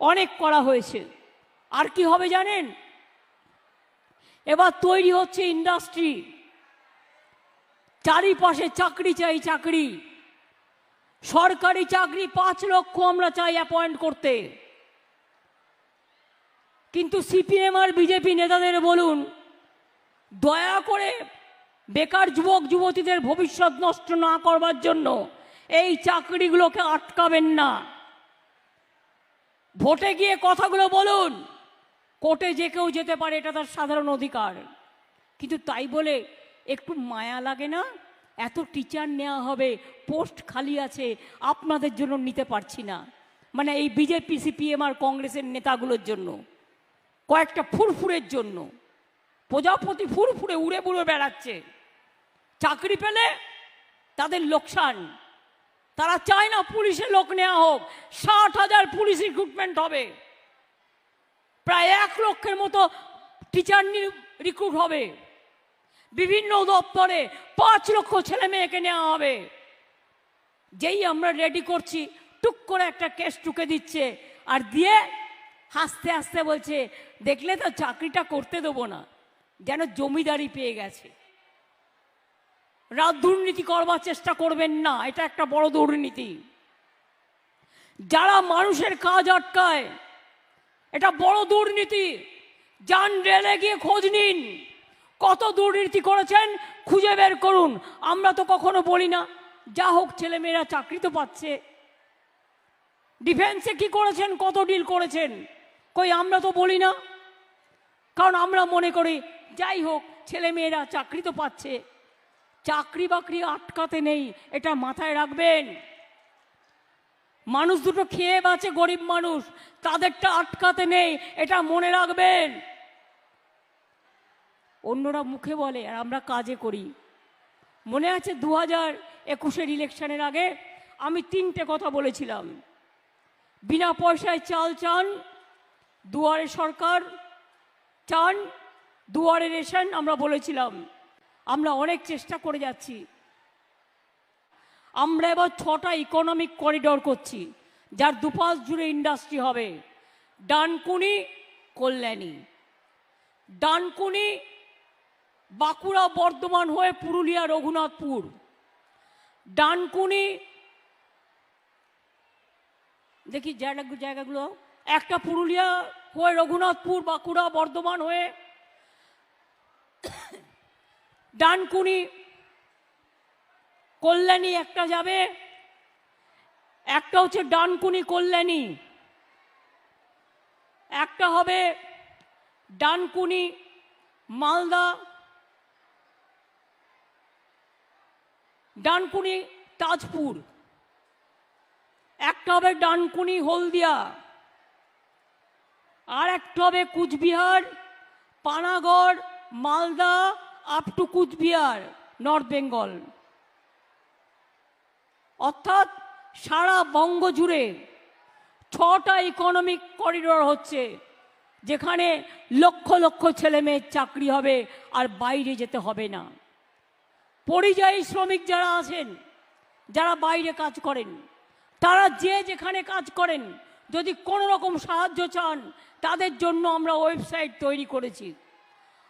অনেক করা হয়েছে। আর কি হবে জানেন? এবার তৈরি হচ্ছে ইন্ডাস্ট্রি চারিপাশে চাকরি চাই চাকরি। সরকারি চাকরি পাঁচ লক্ষ আমরা চাই অ্যাপয়েন্ট করতে। কিন্তু সিপিএম আর বিজেপি নেতাদের বলুন, দয়া করে বেকার যুবক, যুবতীদের ভবিষ্যৎ নষ্ট না করবার জন্য এই চাকরিগুলোকে আটকাবেন না। ভোটে গিয়ে কথাগুলো বলুন। কোর্টে যে কেউ যেতে পারে, এটা তার সাধারণ অধিকার। কিন্তু তাই বলে একটু মায়া লাগে না? এত টিচার নেওয়া হবে পোস্ট খালি আছে, আপনাদের জন্য নিতে পারছি না। মানে এই বিজেপি সিপিএম আর কংগ্রেসের নেতাগুলোর জন্য। কয়েকটা ফুরফুরের জন্য। প্রজাপতি ফুরফুরে উড়ে বুড়ে বেড়াচ্ছে। চাকরি পেলে তাদের লোকসান। তারা চায় না পুলিশে লোক নেওয়া হোক। ষাট হাজার পুলিশ রিক্রুটমেন্ট হবে। প্রায় এক লক্ষের মতো টিচার রিক্রুট হবে। বিভিন্ন দপ্তরে পাঁচ লক্ষ ছেলে মেয়েকে নেওয়া হবে। যেই আমরা রেডি করছি, টুক করে একটা কেস টুকে দিচ্ছে আর দিয়ে হাসতে হাসতে বলছে, দেখলে তো চাকরিটা করতে দেবো না। যেন জমিদারি পেয়ে গেছে। দুর্নীতি করবার চেষ্টা করবেন না, এটা একটা বড় দুর্নীতি। যারা মানুষের কাজ আটকায়, এটা বড় দুর্নীতি। যান রেলে গিয়ে খোঁজ নিন, কত দুর্নীতি করেছেন খুঁজে বের করুন। আমরা তো কখনো বলি না, যা হোক ছেলেমেয়েরা চাকরি তো পাচ্ছে। ডিফেন্সে কি করেছেন, কত ডিল করেছেন, কই আমরা তো বলি না। কারণ আমরা মনে করি, যাই হোক, ছেলেমেয়েরা চাকরি তো পাচ্ছে। চাকরি বাকরি আটকাতে নেই, এটা মাথায় রাখবেন। মানুষ দুটো খেয়ে বাঁচে, গরিব মানুষ। তাদেরটা আটকাতে নেই, এটা মনে রাখবেন। অন্যরা মুখে বলে, আর আমরা কাজে করি। মনে আছে দু হাজার একুশের ইলেকশনের আগে আমি তিনটে কথা বলেছিলাম। বিনা পয়সায় চাল চান, দুয়ারে সরকার চান, দুয়ারে রেশন আমরা বলেছিলাম। আমরা অনেক চেষ্টা করে যাচ্ছি। আমরা এবার ছটা ইকোনমিক করিডোর করছি, যার দুপাশ জুড়ে ইন্ডাস্ট্রি হবে। ডানকুনি, কল্যাণী। ডানকুনি, বাঁকুড়া বর্ধমান হয়ে পুরুলিয়া, রঘুনাথপুর। ডানকুনি, দেখি জায়গা, জায়গাগুলো। একটা পুরুলিয়া হয়ে রঘুনাথপুর, বাঁকুড়া বর্ধমান হয়ে ডানকুনি কল্যাণী একটা যাবে, একটা হচ্ছে ডানকুনি কল্যাণী, একটা হবে ডানকুনি মালদা, ডানকুনি তাজপুর, একটা হবে ডানকুনি হলদিয়া, আর একটা হবে Coochbehar, Panagarh, Malda up to Coochbehar north Bengal অর্থাৎ সারা বঙ্গ জুড়ে ছটা ইকোনমিক করিডোর হচ্ছে, যেখানে লক্ষ লক্ষ ছেলে মেয়ের চাকরি হবে আর বাইরে যেতে হবে না। পরিযায়ী শ্রমিক যারা আছেন, যারা বাইরে কাজ করেন, তারা যে যেখানে কাজ করেন, যদি কোনো রকম সাহায্য চান, তাদের জন্য আমরা ওয়েবসাইট তৈরি করেছি।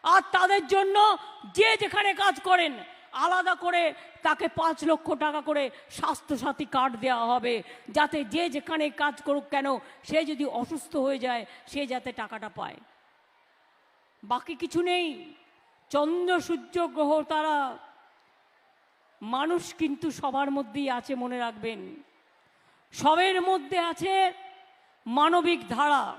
আর তাদের জন্য যে যেখানে কাজ করেন, আলাদা করে তাকে পাঁচ লক্ষ টাকা করে স্বাস্থ্যসাথী কার্ড দেওয়া হবে, যাতে যে যেখানে কাজ করুক কেন, সে যদি অসুস্থ হয়ে যায়, সে যাতে টাকাটা পায়। বাকি কিছু নেই। চন্দ্র, সূর্য, গ্রহ, তারা মানুষ কিন্তু সবার মধ্যেই আছে মনে রাখবেন। সবের মধ্যে আছে মানবিক ধারা।